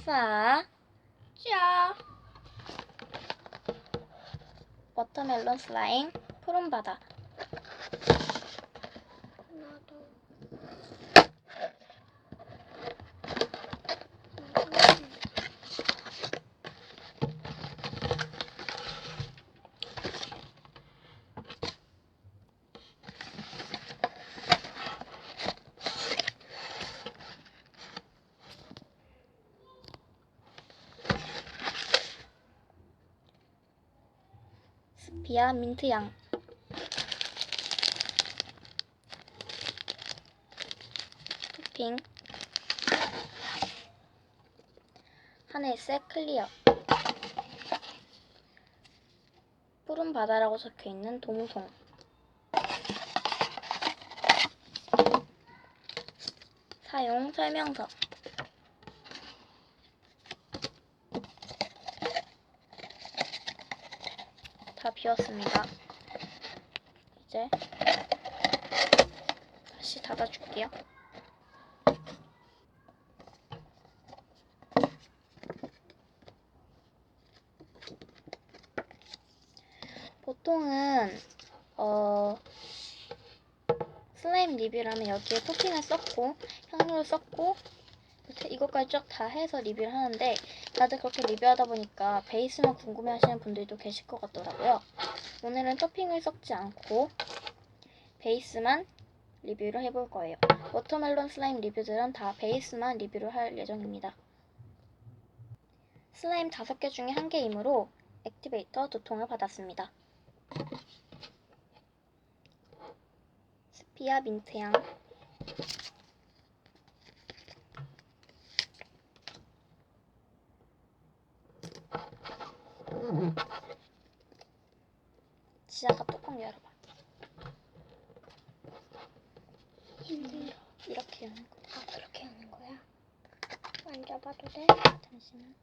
사, 짜. 워터멜론 슬라임, 푸른 바다. 나도. 스피아 민트향. 토핑. 하늘색 클리어. 푸른 바다라고 적혀 있는 동송. 사용 설명서. 다 비웠습니다. 이제 다시 닫아줄게요. 보통은 어 슬라임 하면 여기에 토핑을 썼고 향료를 썼고 이렇게 이것까지 쫙 다 해서 리뷰를 하는데 다들 그렇게 리뷰하다 보니까 베이스만 궁금해하시는 분들도 계실 것 같더라고요. 오늘은 토핑을 섞지 않고 베이스만 리뷰를 해볼 거예요. 워터멜론 슬라임 리뷰들은 다 베이스만 리뷰를 할 예정입니다. 슬라임 5개 중에 한 개이므로 액티베이터 두 통을 받았습니다. 스피아 민트향 지아가 뚜껑 열어봐. 힘들어. 이렇게 여는 거. 아, 그렇게 하는 거야? 만져봐도 돼? 잠시만.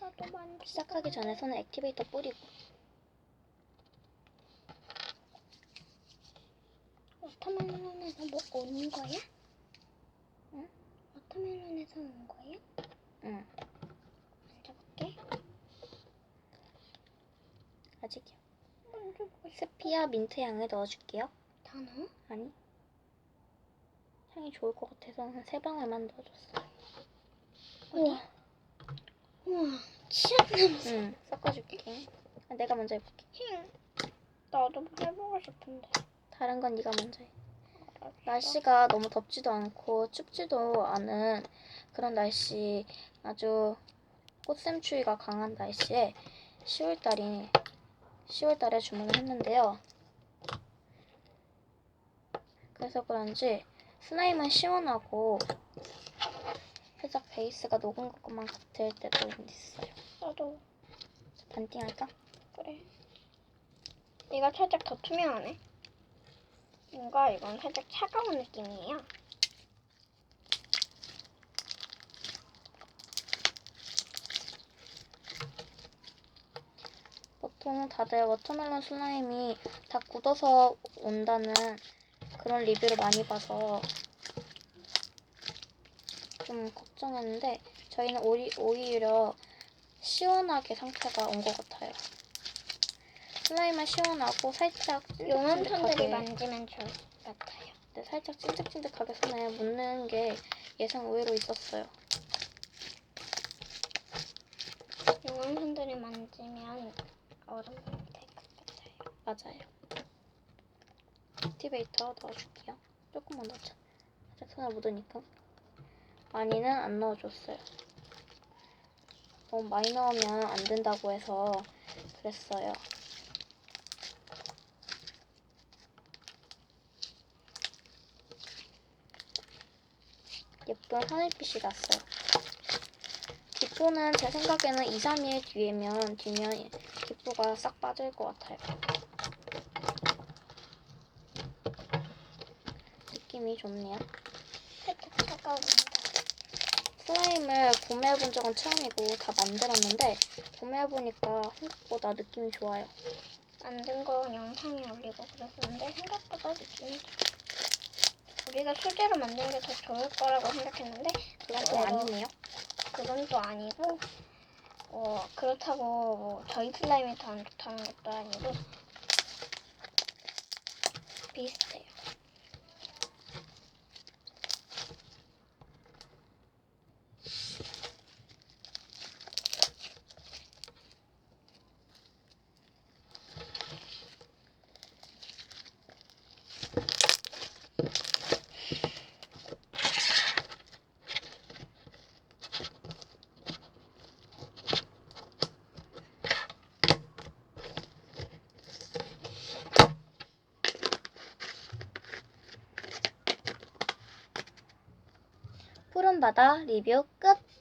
나도 만져. 시작하기 전에 손에 액티베이터 뿌리고. 워터멜론에서 뭐 오는 거야? 응? 워터멜론에서 온 거야? 응. 만져볼게. 싶어. 스피아 민트 향을 넣어줄게요. 다 넣어? 아니. 향이 좋을 것 같아서 한세 방울만 넣어줬어. 우와. 우와, 치약 냄새. 응. 섞어줄게. 아, 내가 먼저 해볼게. 힝. 나도 해보고 싶은데. 다른 건 네가 먼저 해. 날씨가 너무 덥지도 않고 춥지도 않은 그런 날씨 아주 꽃샘추위가 강한 날씨에 10월달이 10월 달에 주문을 했는데요. 그래서 그런지 슬라임은 시원하고 살짝 베이스가 녹은 것만 같을 때도 있어요. 나도 반띵 할까? 그래. 이거 살짝 더 투명하네. 뭔가 이건 살짝 차가운 느낌이에요. 보통 다들 워터멜론 슬라임이 다 굳어서 온다는 그런 리뷰를 많이 봐서 좀 걱정했는데 저희는 오히, 오히려 시원하게 상태가 온 것 같아요. 슬라임은 시원하고 살짝 찐득찐득하게 만지면 좋을 것 같아요. 네, 살짝 찐득찐득하게 손에 묻는 게 예상 의외로 있었어요. 용암천들이 만지면 얼음 될것 같아요. 맞아요. 액티베이터 넣어줄게요. 조금만 넣자. 살짝 손에 묻으니까. 많이는 안 넣어줬어요. 너무 많이 넣으면 안 된다고 해서 그랬어요. 예쁜 하늘빛이 났어요. 기포는 제 생각에는 2, 3일 뒤에면 뒤면 기포가 싹 빠질 것 같아요. 느낌이 좋네요. 살짝 차가운데. 슬라임을 구매해본 적은 처음이고 다 만들었는데 구매해보니까 생각보다 느낌이 좋아요. 만든 거 영상에 올리고 그랬었는데 생각보다 느낌이 우리가 소재로 만든 게더 좋을 거라고 생각했는데 그건 또 아니네요. 그건 또 아니고 어 그렇다고 뭐 저희 슬라임이 더 안 좋다는 것도 아니고 비슷해요. 바다 리뷰 끝!